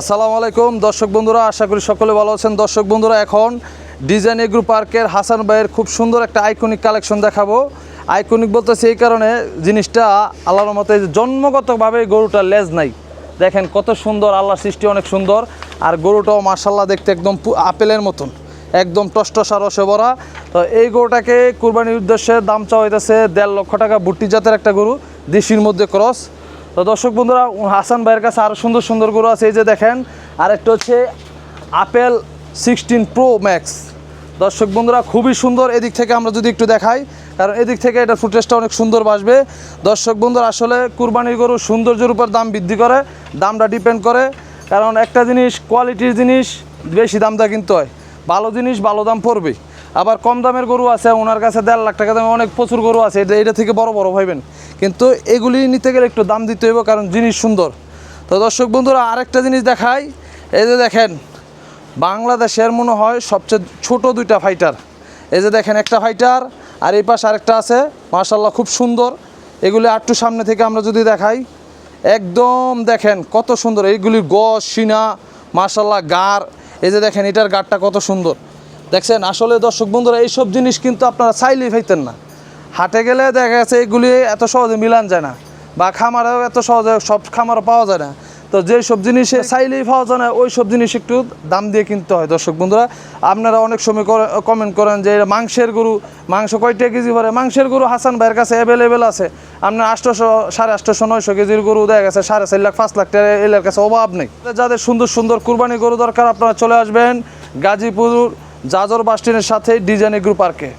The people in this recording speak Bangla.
আসসালামু আলাইকুম। দর্শক বন্ধুরা, আশা করি সকলে ভালো আছেন। দর্শক বন্ধুরা, এখন ডিজাইন এগ্রো পার্কের হাসান ভাইয়ের খুব সুন্দর একটা আইকনিক কালেকশন দেখাবো। আইকনিক বলতেছে এই কারণে জিনিসটা আল্লাহর মতে জন্মগতভাবে গরুটার লেজ নাই। দেখেন কত সুন্দর, আল্লাহর সৃষ্টি অনেক সুন্দর। আর গরুটাও মার্শাল্লাহ দেখতে একদম আপেলের মতন। একদম টসটসা রসে ভরা। তো এই গরুটাকে কুরবানির উদ্দেশ্যে দাম চাওয়া হইতেছে দেড় লক্ষ টাকা। ভুট্টি জাতের একটা গরু, দেশির মধ্যে ক্রস তো দর্শক বন্ধুরা, হাসান ভাইয়ের কাছে আরও সুন্দর সুন্দর গরু আছে। এই যে দেখেন আর একটা হচ্ছে আপেল সিক্সটিন প্রো ম্যাক্স দর্শক বন্ধুরা, খুবই সুন্দর। এদিক থেকে আমরা যদি একটু দেখাই, কারণ এদিক থেকে এটা ফুটেজটা অনেক সুন্দর বাসবে। দর্শক বন্ধুরা, আসলে কুরবানির গরু সৌন্দর্যের উপর দাম বৃদ্ধি করে, দামটা ডিপেন্ড করে। কারণ একটা জিনিস কোয়ালিটির জিনিস, বেশি দাম দেওয়া কিনতে হয়। ভালো জিনিস, ভালো দাম পড়বে আবার কম দামের গরু আছে, ওনার কাছে দেড় লাখ টাকা দামে অনেক প্রচুর গরু আছে, এটা এটা থেকে বড় বড় ভাইবেন। কিন্তু এগুলি নিতে গেলে একটু দাম দিতে হইব, কারণ জিনিস সুন্দর। তো দর্শক বন্ধুরা, আরেকটা জিনিস দেখাই। এই যে দেখেন, বাংলাদেশের মনে হয় সবচেয়ে ছোট দুইটা ফাইটার এই যে দেখেন একটা ফাইটার আর এই পাশে আরেকটা আছে মার্শাল্লাহ খুব সুন্দর। এগুলি আটটু সামনে থেকে আমরা যদি দেখাই, একদম দেখেন কত সুন্দর। এইগুলির গস, সিনা মার্শাল্লাহ গার। এই যে দেখেন, এটার গারটা কত সুন্দর। দেখছেন, আসলে দর্শক বন্ধুরা, এইসব জিনিস কিন্তু আপনারা চাইলেই পাইতেন না। হাটে গেলে দেখা গেছে এগুলি এত সহজে মিলান যায় না, বা খামারেও এত সহজে সব খামারও পাওয়া যায় না। তো যেই সব জিনিসে চাইলেই পাওয়া যায় না ওই সব জিনিস একটু দাম দিয়ে কিনতে হয় দর্শক বন্ধুরা। আপনারা অনেক সময় কমেন্ট করেন যে এটা মাংসের গরু, মাংস কয়টা কেজি ভরে? মাংসের গরু হাসান ভাইয়ের কাছে অ্যাভেলেবেল আছে। আপনার আটশোশো, সাড়ে আটশোশো, নয়শো কেজির গরু দেখা গেছে, সাড়ে চার লাখ, পাঁচ লাখ টাকা এলার কাছে অভাব নেই। যাদের সুন্দর সুন্দর কুরবানি গরু দরকার, আপনারা চলে আসবেন গাজীপুর জাজর বাস স্ট্যান্ডের সাথে ডিজাইন গ্রুপ পার্কে